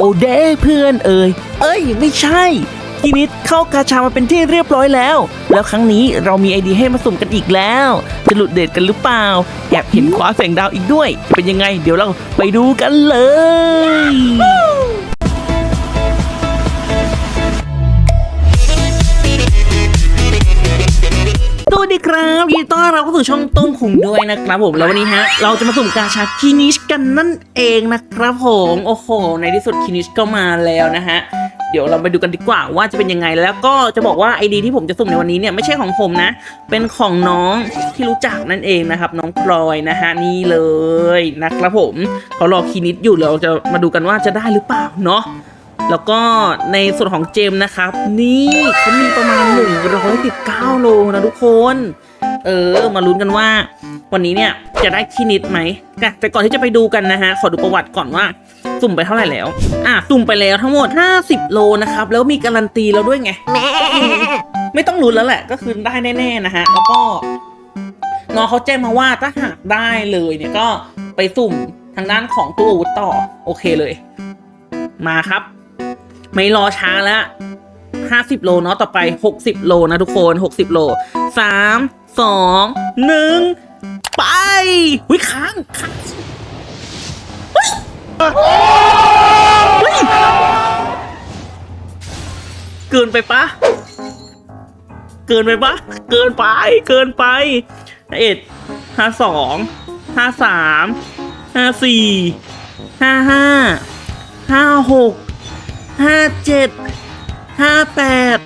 โอเด้เพื่อนเอ่ยเอ้ย ไม่ใช่กินิดเข้ากาชามาเป็นที่เรียบร้อยแล้ว แล้วครั้งนี้เรามีไอเดียให้มาสุ่มกันอีกแล้ว จะหลุดเดทกันหรือเปล่า อยากเห็นคว้าแสงดาวอีกด้วย เป็นยังไง เดี๋ยวเราไปดูกันเลย ครับยินดีต้อนรับเข้าสู่ช่องต้มขุงด้วยนะครับผมแล้ววันนี้ฮะ เราจะมาสุ่มกาชาคินิชกันนั่นเองนะครับผมโอ้โห ในที่สุดคินิชก็มาแล้วนะฮะเดี๋ยวเราไปดูกันดีกว่าว่าจะเป็นยังไงแล้วก็จะบอกว่าไอดีที่ผมจะสุ่มในวันนี้เนี่ยไม่ใช่ของผมนะ เป็นของน้องที่รู้จักนั่นเองนะครับ น้องพลอยนะฮะนี่เลยนะครับผมเขารอคินิชอยู่เราจะมาดูกันว่าจะได้หรือเปล่าเนาะ แล้วก็ในส่วนของเจมส์นะครับ นี่เขามีประมาณ 119 โลนะทุกคน เออ มาลุ้นกันว่า วันนี้เนี่ยจะได้ขี้นิดไหมแต่ก่อนที่จะไปดูกันนะฮะ ขอดูประวัติก่อนว่าสุ่มไปเท่าไหร่แล้ว อะ สุ่มไปแล้วทั้งหมด 50 โลนะครับ แล้วมีการันตีแล้วด้วยไง ไม่ต้องลุ้นแล้วแหละ ก็คือได้แน่ๆนะฮะ แล้วก็น้องเขาแจ้งมาว่าถ้าหากได้เลยเนี่ยก็ไปสุ่มทางด้านของตู้อาวุธต่อ โอเคเลย มาครับ ไม่รอช้าแล้วห้าสิบโลเนาะต่อไปหกสิบโลนะทุกคนหกสิบโลสามสองหนึ่งไปหุยค้างค้างเฮ้ยเฮ้ยเกินไปปะเกินไปปะเกินไป เกินไปเอ็ดห้าสองห้าสามห้าสี่ห้าห้าห้าหก ห้าเจ็ดห้าแปด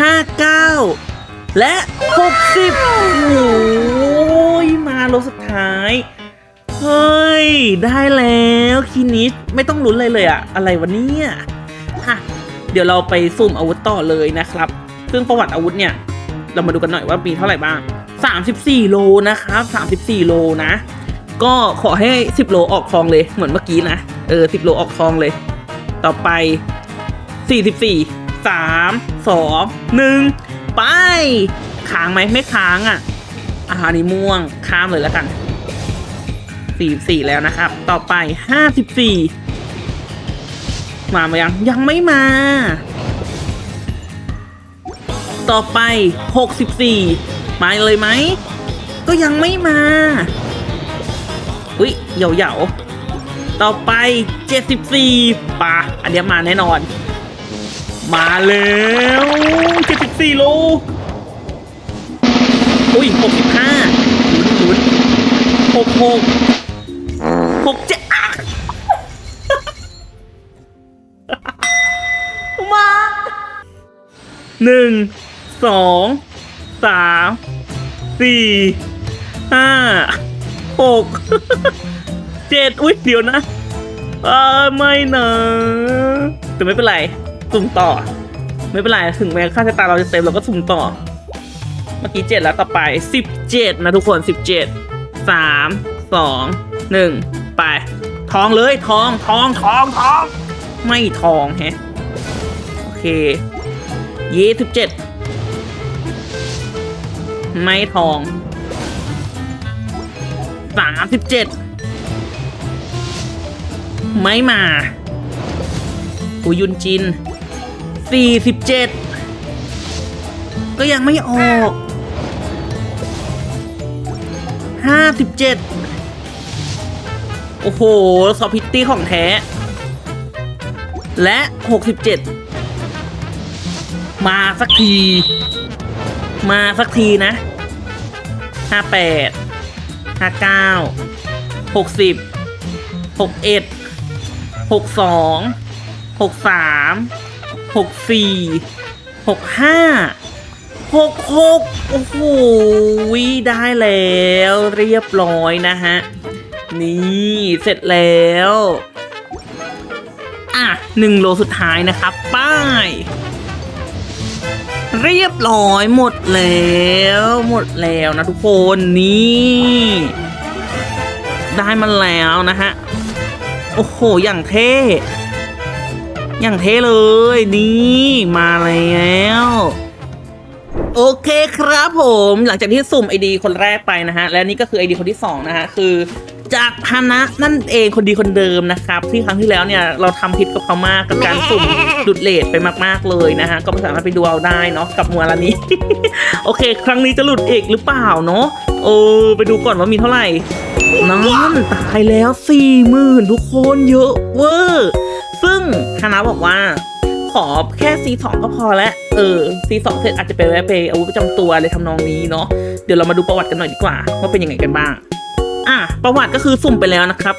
ห้าเก้าและหกสิบโอ้ยมาโลสุดท้ายเฮ้ย ได้แล้วคินิชไม่ต้องลุ้นเลยเลยอะอะไรวะเนี่ยอะเดี๋ยวเราไปสุ่มอาวุธต่อเลยนะครับ ซึ่งประวัติอาวุธเนี่ย เรามาดูกันหน่อยว่ามีเท่าไหร่บ้าง 34 โลนะครับ34 โลนะ ก็ขอให้ 10 โลออกทองเลยเหมือนเมื่อกี้นะ เออ 10 โลออกทองเลย ต่อไป 44 3 2 1 ไป ค้างไหมไม่ค้างอะอาหารนี้ม่วงข้ามเลยแล้วกัน 44 แล้วนะครับ ต่อไป 54 มาไหมยัง ยังไม่มา ต่อไป 64 มาเลยไหม ก็ยังไม่มา อุ้ยเหยาๆ ต่อไป 74ป่ะอันนี้มาแน่นอน มาแล้ว74โลอุ้ย 65ลุ้นลุ้น66 67อะมาหนึ่งสองสามสี่ห้าหก เจ็ดอุ้ยเดี๋ยวนะเออไม่นะแต่ไม่เป็นไรสุ่มต่อ ไม่เป็นไรถึงแม้ค่าชะตาเราจะเต็มเราก็สุ่มต่อ เมื่อกี้เจ็ดแล้วต่อไปสิบเจ็ดนะทุกคนสิบเจ็ดสามสองหนึ่งไป ทองเลยทองทองทองทองไม่ทองแฮะโอเคยี่สิบเจ็ดไม่ทองสามสิบเจ็ด ไม่มาอุยุนจิน 47 ก็ยังไม่ออก 57 โอ้โหซอพิตตี้ของแท้ และ 67 มาสักที มาสักทีนะ 58 59 60 61 หกสองหกสามหกสี่หกห้าหกหกโอ้โหได้แล้วเรียบร้อยนะฮะ นี่เสร็จแล้ว อะหนึ่งโลสุดท้ายนะครับ ป้าย เรียบร้อยหมดแล้ว หมดแล้วนะทุกคน นี่ ได้มาแล้วนะฮะ โอ้โห อย่างเท่ อย่างเท่เลย นี่มาแล้ว โอเคครับผม หลังจากที่สุ่มไอดีคนแรกไปนะฮะ และนี่ก็คือไอดีคนที่สองนะฮะ คือ จากฮานะนั่นเองคนดีคนเดิมนะครับที่ครั้งที่แล้วเนี่ยเราทำผิดกับเขามากกับการสุ่มดุดเลทไปมากๆเลยนะฮะก็สามารถไปดูเอาได้เนาะกับมัวลานี้ โอเค ครั้งนี้จะหลุดเอกหรือเปล่าเนาะโอ้ไปดูก่อนว่ามีเท่าไหร่นั่นตายแล้วสี่หมื่นทุกคนเยอะเวอร์ซึ่งฮานะบอกว่าขอแค่ซีสองก็พอแล้ว เออซีสองเสร็จอาจจะไปแวะไปอาวุธประจำตัวอะไรทำนองนี้เนาะเดี๋ยวเรามาดูประวัติกันหน่อยดีกว่า ว่าเป็นยังไงกันบ้าง อะประวัติก็คือสุ่มไปแล้วนะครับ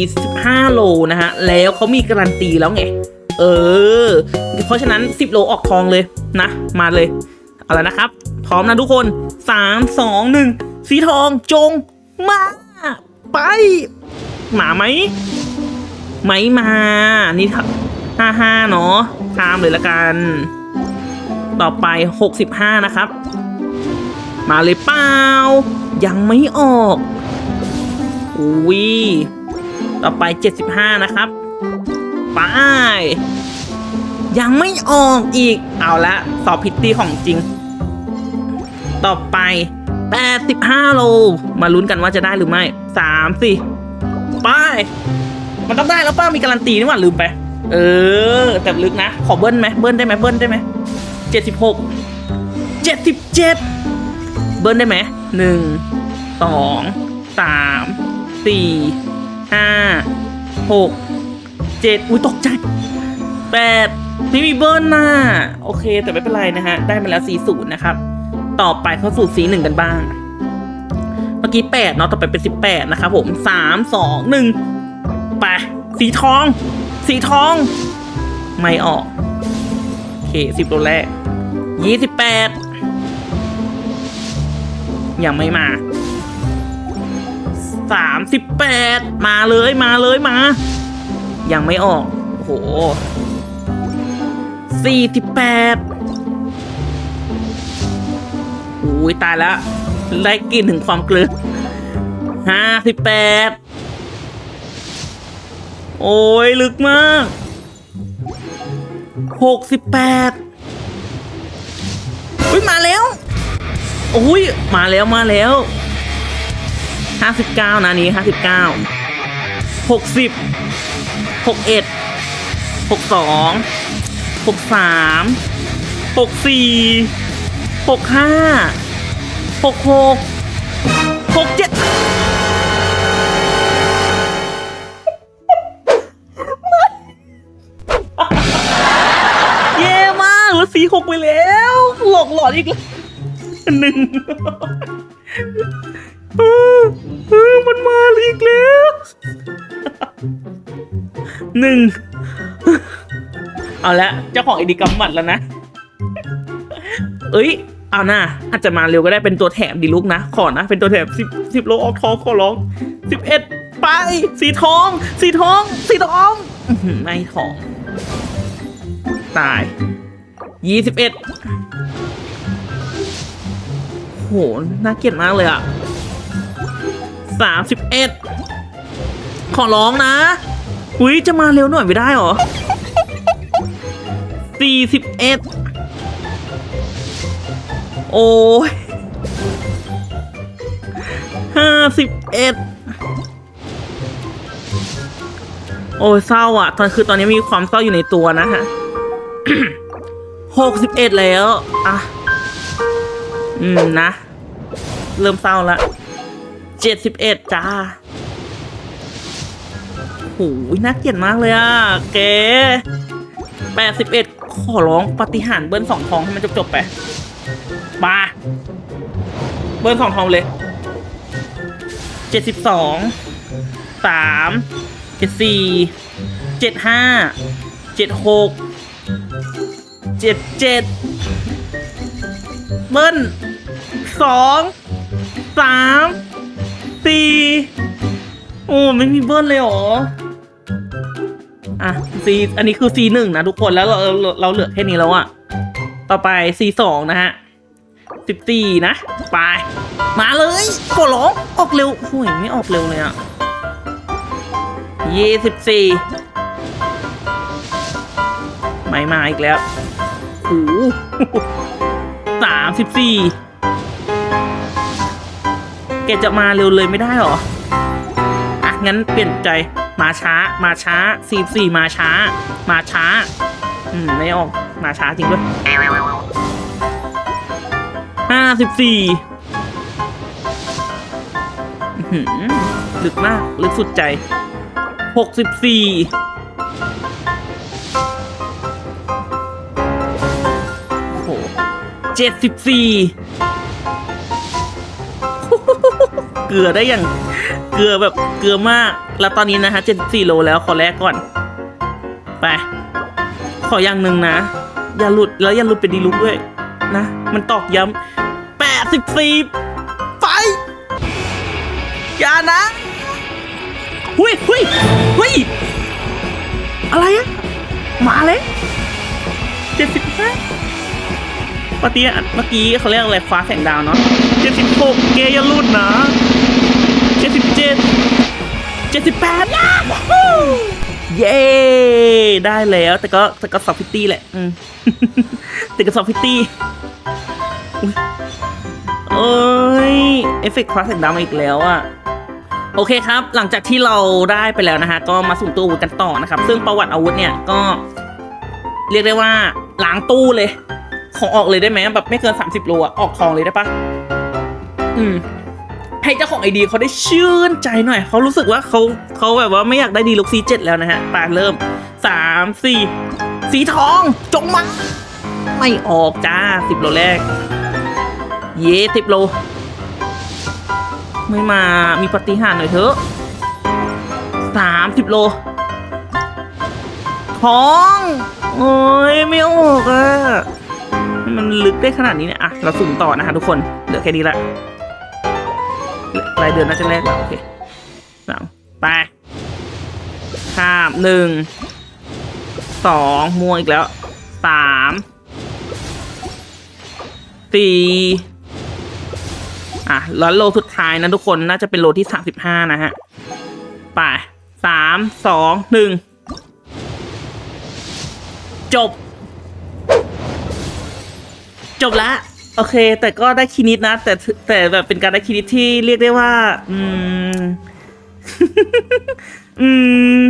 45 โลนะฮะ แล้วเขามีการันตีแล้วไง เออ เพราะฉะนั้น 10 โลออกทองเลยนะ มาเลย เอาละนะครับ พร้อมนะทุกคน 3 2 1 สีทองจงมา ไปหมาไหม ไม่มา นี่ห้าห้าเนาะข้ามเลยละกัน ต่อไปหกสิบห้านะครับ มาเลยเปล่า ยังไม่ออก อุ้ยต่อไปเจ็ดสิบห้านะครับ ไปยังไม่ออกอีก เอาละสอบพิตตี้ของจริง ต่อไปแปดสิบห้าโล มาลุ้นกันว่าจะได้หรือไม่สามสี่ไป มันต้องได้แล้วป้ามีการันตีนี่หว่าลืมไป เออ แต่ลึกนะ ขอเบิ้ลไหมเบิ้ลได้ไหมเบิ้ลได้ไหมเจ็ดสิบหกเจ็ดสิบเจ็ดเบิ้ลได้ไหมหนึ่งสองสาม สี่ห้าหกเจ็ดอุ้ยตกใจแปดไม่มีเบิ้ลน่ะโอเค แต่ไม่เป็นไรนะฮะ ได้มาแล้วสี่ศูนย์นะครับ ต่อไปเข้าสู่สีหนึ่งกันบ้าง เมื่อกี้แปดเนาะต่อไปเป็นสิบแปดนะครับผมสามสองหนึ่งไปสีทอง สีทอง ไม่ออกโอเคสิบตัวแรกยี่สิบแปดยังไม่มา สามสิบแปดมาเลยมาเลยมา ยังไม่ออก โอ้โหสี่สิบแปดอุ้ยตายแล้ว ได้กินถึงความเกลือห้าสิบแปดโอ้ย ลึกมากหกสิบแปดอุ้ยมาแล้วโอ้ยมาแล้วมาแล้ว ห้าสิบเก้านะนี้ห้าสิบเก้าหกสิบหกเอ็ดหกสองหกสามหกสี่หกห้าหกหกหกเจ็ดเย่มากแล้วสีหกไปแล้ว หลอกหลอนอีกแล้วหนึ่ง มันมาอีกแล้วหนึ่งเอาละเจ้าของไอดีกำหมัดแล้วนะ เอ้ย เอาหน้าอาจจะมาเร็วก็ได้เป็นตัวแถมดีลูกนะ ขอนะ เป็นตัวแถมสิบสิบโลออกทองขอร้องสิบเอ็ดไป สีทอง สีทอง สีทองไม่ทอง ตายยี่สิบเอ็ดโห น่าเกลียดมากเลยอะ สามสิบเอ็ดขอร้องนะ อุ้ยจะมาเร็วหน่อยไม่ได้หรอสี่สิบเอ็ดโอ้ยห้าสิบเอ็ดโอ้ยเศร้าอะตอนคือตอนนี้มีความเศร้าอยู่ในตัวนะฮะหกสิบเอ็ดแล้ว อะ อืมนะ เริ่มเศร้าละ เจ็ดสิบเอ็ดจ้าโหน่าเกลียดมากเลยอะเก๋แปดสิบเอ็ดขอร้องปฏิหารเบิ้ลสองทองให้มันจบๆไปบาเบิ้ลสองทองเลยเจ็ดสิบสองสามเจ็ดสี่เจ็ดห้าเจ็ดหกเจ็ดเจ็ดเบิ้ลสองสาม สี่โอ้ไม่มีเบิ้ลเลยเหรอ อะซีอันนี้คือซีหนึ่งนะทุกคนแล้วเราเราเราเหลือแค่นี้แล้วอะต่อไปซีสองนะฮะสิบสี่นะ ไป มาเลยขอร้องออกเร็วโอ้ยไม่ออกเร็วเลยอะยี่สิบสี่ไม่มาอีกแล้วโอ้สามสิบสี่ กจะมาเร็วเลยไม่ได้หรออะงั้นเปลี่ยนใจมาช้า มาช้าสี่สี่มาช้า มาช้า อืม ไม่ออก มาช้าจริงด้วยห้าสิบสี่ลึกมาก ลึกสุดใจหกสิบสี่โอ้โหเจ็ดสิบสี่ เกลือได้อย่างเกลือแบบเกลือมาก แล้วตอนนี้นะฮะ74โลแล้วขอแรกก่อน ไป ขออย่างหนึ่งนะ อย่าหลุดแล้วอย่าหลุดเป็นดีลุกด้วยนะ มันตอกย้ำ84ไป อย่านะหุยหุยหุยอะไรอะมาเลย75ปฏิอันเมื่อกี้เขาเรียกอะไรฟ้าแสงดาวเนาะ76เกย์อย่าหลุดนะ 77 78ย่าฮู้เย้ ได้แล้วแต่ก็แต่ก็สอบพิตตี้แหละอืมแต่ก็สอบพิตตี้อุ๊ยเอ้ยเอฟเฟกต์ฟ้าแสงดาวมาอีกแล้วอะโอเคครับ หลังจากที่เราได้ไปแล้วนะฮะ ก็มาสุ่มตู้อาวุธกันต่อนะครับ ซึ่งประวัติอาวุธเนี่ยก็ เรียกได้ว่าล้างตู้เลย ของออกเลยได้ไหมแบบไม่เกิน 30โลอะออกทองเลยได้ปะอืม ให้เจ้าของไอดีเขาได้ชื่นใจหน่อยเขารู้สึกว่าเขาเขาแบบว่าไม่อยากได้ดีลุกซีเจ็ดแล้วนะฮะไปเริ่มสามสี่สีทองจงมาไม่ออกจ้าสิบโลแรก เย้สิบโล ไม่มามีปฏิหารหน่อยเถอะสามสิบโลทองโอ้ยไม่ออกอะมันลึกได้ขนาดนี้เนี่ยอะเราสุ่มต่อนะคะทุกคน เหลือแค่นี้ละ รายเดือนน่าจะแรกแล้วโอเคสามไปข้ามหนึ่งสองมัวอีกแล้วสามสี่อะแล้วโลสุดท้ายนะทุกคนน่าจะเป็นโลที่สามสิบห้านะฮะไปสามสองหนึ่งจบ จบละ โอเค แต่ก็ได้คินิดนะ แต่แต่แบบเป็นการได้คินิดที่เรียกได้ว่า อืม อืม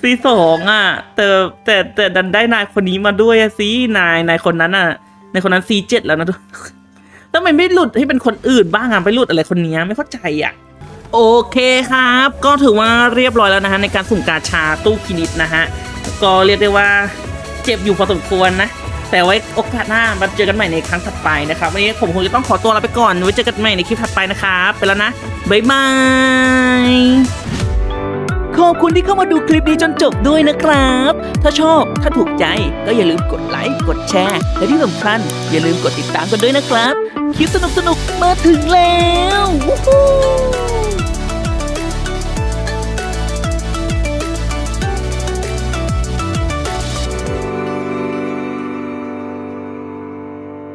ซีสองอะ แต่แต่แต่ดันได้นายคนนี้มาด้วยอะสินายนายคนนั้นอะนายคนนั้นซีเจ็ดแล้วนะทุกทำไมไม่หลุดให้เป็นคนอื่นบ้างอะไปหลุดอะไรคนนี้ไม่เข้าใจอะ โอเคครับ ก็ถือว่าเรียบร้อยแล้วนะฮะในการสุ่มกาชาตู้คินิดนะฮะ ก็เรียกได้ว่า เจ็บอยู่พอสมควรนะ แต่ไว้โอกาสหน้ามาเจอกันใหม่ในครั้งถัดไปนะครับวันนี้ผมคงจะต้องขอตัวลาไปก่อนไว้เจอกันใหม่ในคลิปถัดไปนะครับไปแล้วนะบ๊ายบายขอบคุณที่เข้ามาดูคลิปนี้จนจบด้วยนะครับ ถ้าชอบถ้าถูกใจก็อย่าลืมกดไลค์กดแชร์ และที่สำคัญอย่าลืมกดติดตามกันด้วยนะครับ คลิปสนุกๆมาถึงแล้วว